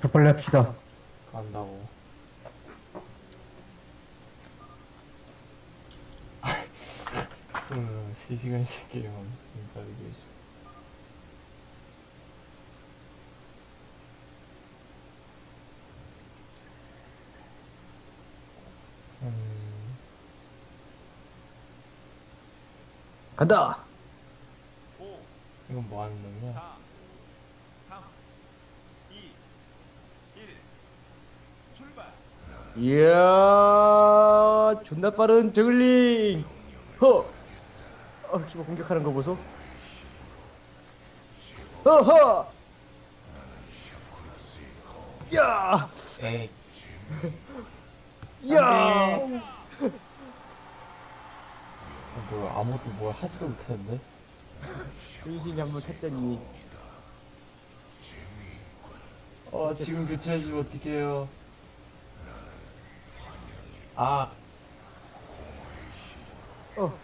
더 빨리 합시다. 간다고. 음, 3시간 있을게요. 빠르게 해줘. 음, 간다! 이건 뭐 하는 놈이야? 3, 이야, 존나 빠른 저글링! 허! 어, 씨발 공격하는 거 보소. 허허! 야! 에이, 야! 어, 뭐야, 아무것도 뭘 하지도 못했는데? 분신이 한번 탔잖니. 어, 지금 교체해주면 어떡해요? 아, 어.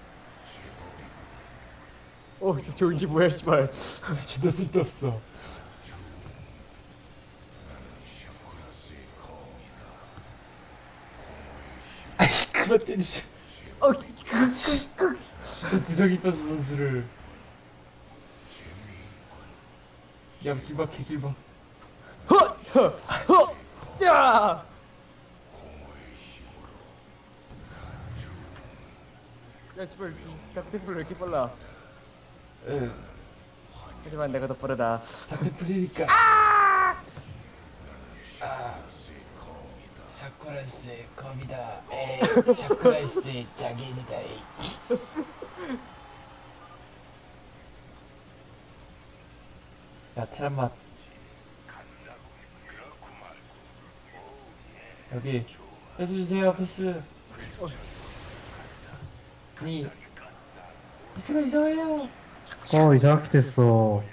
어, 저 저기 뭐야, 씨발. 진짜 쓸데없어. 아이씨, 그만 때리지. 어, 그, 그, 그. 부석 이빠스 선수를. 야, 길박해, 길박. 허! 허! 허! 야! 야, 씨발, 닥터풀 왜 이렇게 빨라? 에, 하지만 내가 더 빠르다. 닥터풀이니까. 아! 샤쿠라스의 검이다. 에이, 샤쿠라스의 장인이다. 에이. 야, 테란맛. 여기 패스 주세요, 패스. 아니, 패스가 이상해요. 어 이상하게 됐어 어!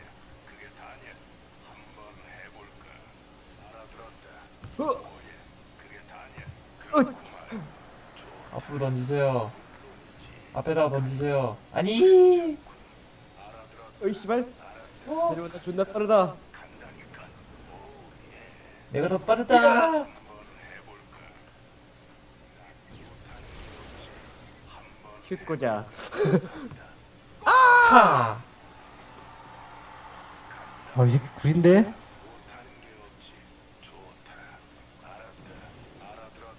앞으로 던지세요. 앞에다가 던지세요. 아니! 어이, 씨발. 내려온다, 존나 빠르다. 내가 더 빠르다! 슛 꽂아. 하! 아 이 새끼 구린데?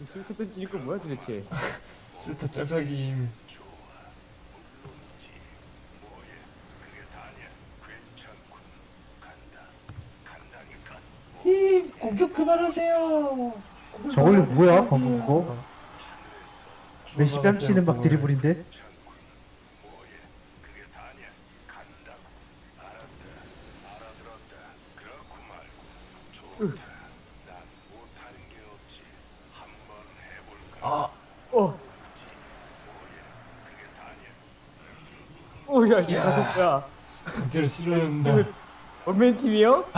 술수 던지는 거 뭐야, 도대체? 슈터 짝사김. 팀, 공격 그만하세요! 그만하세요. 뭐야 방금 그거? 메시 뺨치는 막 드리블인데? 아, 어. 오, 야, 야. 강제로 실어낸다. 원맨 팀이요?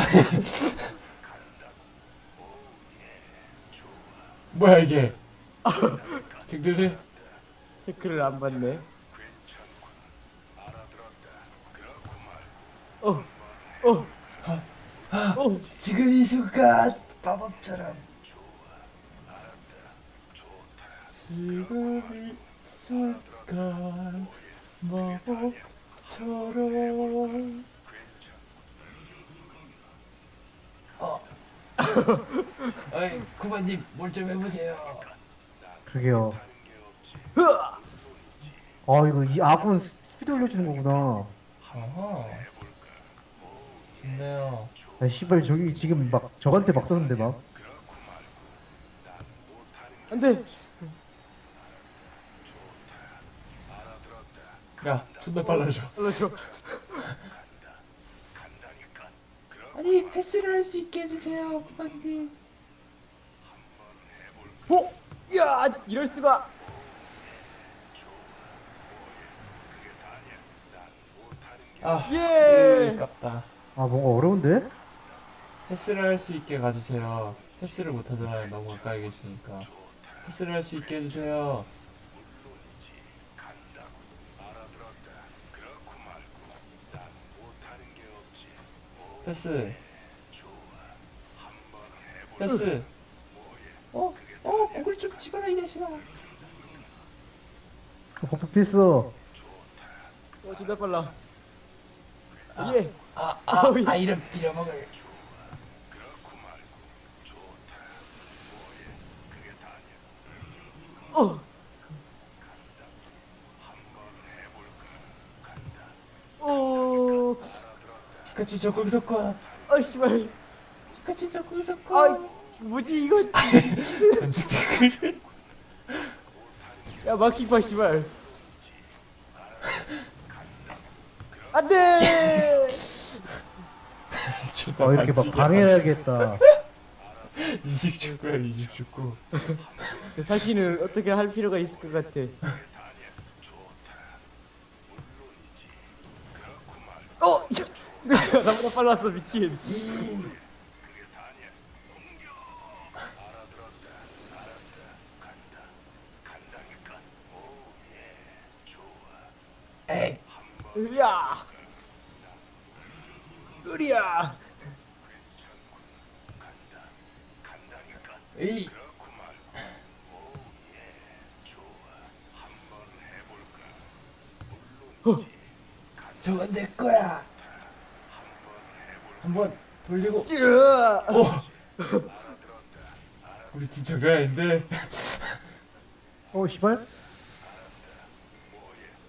뭐야, 이게? 쟁들래? 태클을 안 받네. 어, 어, 어, 지금 이 순간, 마법처럼. 지금 이 순간, 마법처럼. 어. 어이, 구마님, 뭘 좀 해보세요. 그러게요 아 이거 이 아군 스피드 올려주는 거구나 어허. 좋네요. 아 씨발 저기 지금 막 저한테 막 썼는데 막 안 돼. 야, 존나 빨라져. 올라줘. 아니, 패스를 할 수 있게 해주세요, 구마님. 오, 야, 이럴 수가. 아, 예. 깝다. 아 뭔가 어려운데? 패스를 할 수 있게 가주세요. 패스를 못 하잖아요. 너무 가까이 계시니까. 패스를 할 수 있게 해주세요. 패스. 패스. 어? 어? 고글 좀 찍어라 이 자식아. 버프 필수. 어 존나 빨라 예 아, 아, 예. 아 이름 빌어먹을. 어. 오, 피카츄 적극 섞어. 아 씨발, 피카츄 적극 아 섞어. 뭐지 이거? 댓글. 야 마킹파 씨발. 안돼. 어 이렇게 막 방해해야겠다. 이식 축구야 이식 축구. 저 사진을 어떻게 할 필요가 있을 것 같아. 어, 이거 나보다 빨랐어 미친. 으야. 으리야. 에이. 저건 내 거야. 한번 돌리고. 쯔. 오. 우리 팀 장난 아닌데. 어 씨발.